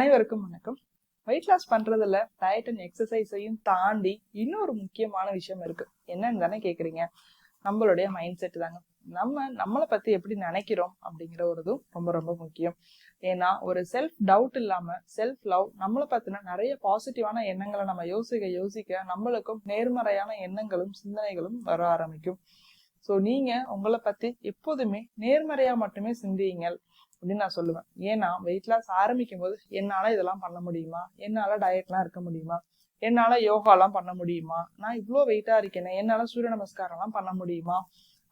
அனைவருக்கும் வணக்கம். Weight loss பண்றதுல டயட் அண்ட் எக்ஸசைஸையும் தாண்டி இன்னொரு முக்கியமான விஷயம் இருக்கு. என்னன்னு தானே கேக்குறீங்க? நம்மளுடைய மைண்ட் செட் தாங்க. நம்ம நம்மளை பத்தி எப்படி நினைக்கிறோம் அப்படிங்கிற ஒரு இதுவும் ரொம்ப ரொம்ப முக்கியம். ஏன்னா ஒரு செல்ஃப் டவுட் இல்லாம செல்ஃப் லவ் நம்மளை பத்தின நிறைய பாசிட்டிவான எண்ணங்களை நம்ம யோசிக்க யோசிக்க நம்மளுக்கும் நேர்மறையான எண்ணங்களும் சிந்தனைகளும் வர ஆரம்பிக்கும். ஸோ நீங்க உங்களை பத்தி எப்போதுமே நேர்மறையா மட்டுமே சிந்தியுங்கள் அப்படின்னு நான் சொல்லுவேன். ஏன்னா வெயிட் லாஸ் ஆரம்பிக்கும் போது என்னால இதெல்லாம் பண்ண முடியுமா? என்னால டயட்லாம் இருக்க முடியுமா? என்னால யோகாலாம் பண்ண முடியுமா? நான் இவ்வளோ வெயிட்டா இருக்கேனே என்னால சூரிய நமஸ்காரம்லாம் பண்ண முடியுமா?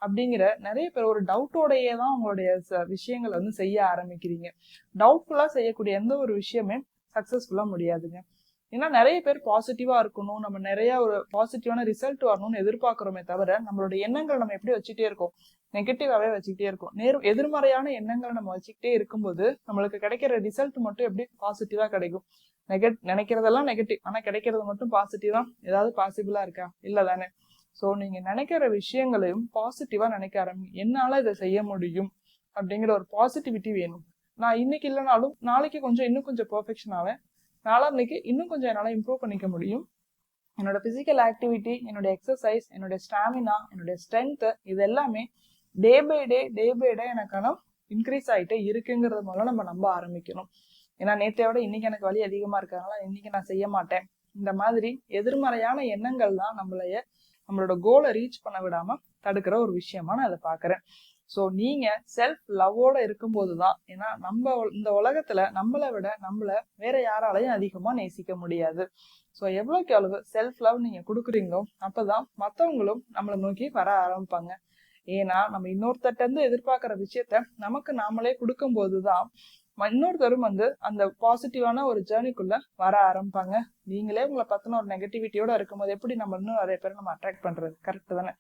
அப்படிங்கிற நிறைய பேர் ஒரு டவுட்டோடையே தான் உங்களுடைய ச- விஷயங்களை வந்து செய்ய ஆரம்பிக்கிறீங்க. டவுட்ஃபுல்லா செய்யக்கூடிய எந்த ஒரு விஷயமே சக்சஸ்ஃபுல்லா முடியாதுங்க. ஏன்னா நிறைய பேர் பாசிட்டிவா இருக்கணும். நம்ம நிறைய ஒரு பாசிட்டிவான ரிசல்ட் வரணும்னு எதிர்பார்க்கிறோமே தவிர நம்மளோட எண்ணங்கள் நம்ம எப்படி வச்சுட்டே இருக்கோம்? நெகட்டிவாவே வச்சுக்கிட்டே இருக்கோம். நேர் எதிர்மறையான எண்ணங்களை நம்ம வச்சுக்கிட்டே இருக்கும்போது நம்மளுக்கு கிடைக்கிற ரிசல்ட் மட்டும் எப்படி பாசிட்டிவா கிடைக்கும்? நெகட் நினைக்கிறதெல்லாம் நெகட்டிவ் ஆனா கிடைக்கிறது மட்டும் பாசிட்டிவா ஏதாவது பாசிபிளா இருக்கா? இல்ல தானே. ஸோ நீங்க நினைக்கிற விஷயங்களையும் பாசிட்டிவா நினைக்க ஆரம்பி என்னால இதை செய்ய முடியும்? அப்படிங்கிற ஒரு பாசிட்டிவிட்டி வேணும். நான் இன்னைக்கு இல்லைனாலும் நாளைக்கு கொஞ்சம் இன்னும் கொஞ்சம் பெர்ஃபெக்ஷன் ஆவேன். நாளான்னைக்கு இன்னும் கொஞ்சம் என்னால் இம்ப்ரூவ் பண்ணிக்க முடியும். என்னோட ஃபிசிக்கல் ஆக்டிவிட்டி என்னோட எக்ஸசைஸ் என்னோட ஸ்டாமினா என்னோட ஸ்ட்ரென்த்து இது எல்லாமே day by day day by day எனக்கான இன்க்ரீஸ் ஆகிட்டே இருக்குங்கிறது மூலம் நம்ம நம்ப ஆரம்பிக்கணும். ஏன்னா நேற்றை விட இன்னைக்கு எனக்கு வலி அதிகமாக இருக்கிறதுனால இன்னைக்கு நான் செய்ய மாட்டேன். இந்த மாதிரி எதிர்மறையான எண்ணங்கள் தான் நம்மளைய நம்மளோட கோலை ரீச் பண்ண விடாமல் தடுக்கிற ஒரு விஷயமா நான் அதை பார்க்குறேன். ஸோ நீங்கள் செல்ஃப் லவ்வோடு இருக்கும்போது தான் ஏன்னா நம்ம இந்த உலகத்தில் நம்மளை விட நம்மளை வேற யாராலையும் அதிகமாக நேசிக்க முடியாது. ஸோ எவ்வளோக்கு எவ்வளவு செல்ஃப் லவ் நீங்கள் கொடுக்குறீங்களோ அப்போ தான் மற்றவங்களும் நம்மளை நோக்கி வர ஆரம்பிப்பாங்க. ஏன்னா நம்ம இன்னொருத்தட்டேருந்து எதிர்பார்க்குற விஷயத்த நமக்கு நாமளே கொடுக்கும்போது தான் இன்னொருத்தரும் வந்து அந்த பாசிட்டிவான ஒரு ஜேர்னிக்குள்ள வர ஆரம்பிப்பாங்க. நீங்களே உங்களை பத்தின ஒரு நெகட்டிவிட்டியோட இருக்கும்போது எப்படி நம்ம இன்னும் நிறைய பேரை நம்ம அட்ராக்ட் பண்றது? கரெக்ட் தானே?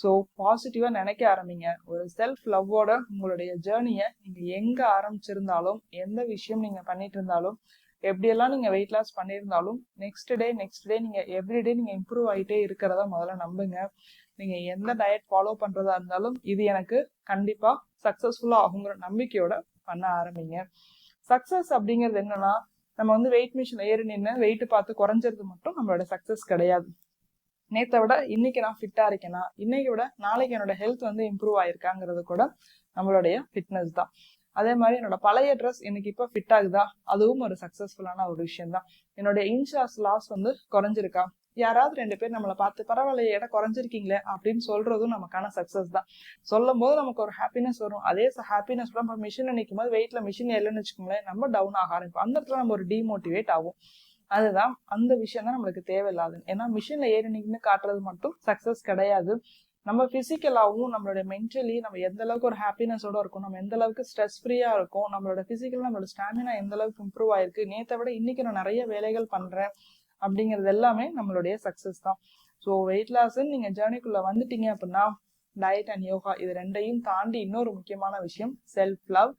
ஸோ பாசிட்டிவாக நினைக்க ஆரம்பிங்க. ஒரு செல்ஃப் லவ்வோட உங்களுடைய ஜேர்னியை நீங்கள் எங்கே ஆரம்பிச்சிருந்தாலும் எந்த விஷயம் நீங்கள் பண்ணிட்டு இருந்தாலும் எப்படியெல்லாம் நீங்கள் வெயிட் லாஸ் பண்ணியிருந்தாலும் நெக்ஸ்ட் டே நெக்ஸ்ட் டே நீங்கள் எவ்ரிடே நீங்கள் இம்ப்ரூவ் ஆகிட்டே இருக்கிறத முதல்ல நம்புங்க. நீங்கள் எந்த டயட் ஃபாலோ பண்ணுறதா இருந்தாலும் இது எனக்கு கண்டிப்பாக சக்ஸஸ்ஃபுல்லாக ஆகுங்கிற நம்பிக்கையோட பண்ண ஆரம்பிங்க. சக்ஸஸ் அப்படிங்கிறது என்னன்னா நம்ம வந்து வெயிட் மிஷின் ஏறி நின்று வெயிட் பார்த்து குறைஞ்சது மட்டும் நம்மளோட சக்ஸஸ் கிடையாது. நேற்றை விட இன்னைக்கு நான் ஃபிட்டாக இருக்கேனா? இன்னைக்கு விட நாளைக்கு என்னோட ஹெல்த் வந்து இம்ப்ரூவ் ஆயிருக்காங்கிறது கூட நம்மளுடைய ஃபிட்னஸ் தான். அதே மாதிரி என்னோட பழைய ட்ரெஸ் எனக்கு இப்போ ஃபிட் ஆகுதா? அதுவும் ஒரு சக்ஸஸ்ஃபுல்லான ஒரு விஷயம் தான். என்னோட இன்ஷாஸ் லாஸ் வந்து குறைஞ்சிருக்கா? யாராவது ரெண்டு பேர் நம்மளை பார்த்து பரவாயில்ல இடம் குறைஞ்சிருக்கீங்களே அப்படின்னு சொல்றதும் நமக்கான சக்ஸஸ் தான். சொல்லும் போது நமக்கு ஒரு ஹாப்பினஸ் வரும். அதே ஹாப்பினஸ் நம்ம மிஷின் நினைக்கும் போது வெயிட்ல மிஷின் இல்லைன்னு வச்சுக்கோங்களேன் நம்ம டவுன் ஆக ஆரம்பிப்போம் அந்த இடத்துல நம்ம ஒரு டிமோட்டிவேட் ஆகும் அதுதான் அந்த விஷயம் தான் நம்மளுக்கு தேவையில்லாது. ஏன்னா மிஷின்ல ஏறி நின்று காட்டுறது மட்டும் சக்சஸ் கிடையாது. நம்ம பிசிக்கலாகவும் நம்மளோட மென்டலி நம்ம எந்த அளவுக்கு ஒரு ஹாப்பினஸோட இருக்கும் நம்ம எந்த அளவுக்கு ஸ்ட்ரெஸ் ஃப்ரீயா இருக்கும் நம்மளோட பிசிக்கல் நம்மளோட ஸ்டாமினா எந்த அளவுக்கு இம்ப்ரூவ் ஆயிருக்கு நேத்தை விட இன்னைக்கு நான் நிறைய வேலைகள் பண்றேன் அப்படிங்கிறது எல்லாமே நம்மளுடைய சக்சஸ் தான். ஸோ வெயிட் லாஸ்ன்னு நீங்க ஜேர்னிக்குள்ள வந்துட்டீங்க அப்படின்னா டயட் அண்ட் யோகா இது ரெண்டையும் தாண்டி இன்னொரு முக்கியமான விஷயம் செல்ஃப் லவ்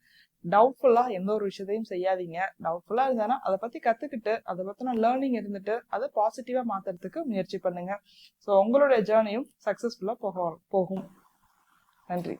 டவுட்ஃபுல்லா எந்த ஒரு விஷயத்தையும் செய்யாதீங்க. டவுட்ஃபுல்லா இருந்தானா அதை பத்தி கத்துக்கிட்டு அதை பத்தின லேர்னிங் இருந்துட்டு அதை பாசிட்டிவா மாத்துறதுக்கு முயற்சி பண்ணுங்க. ஸோ உங்களுடைய ஜேர்னியும் சக்சஸ்ஃபுல்லா போக போகும். நன்றி.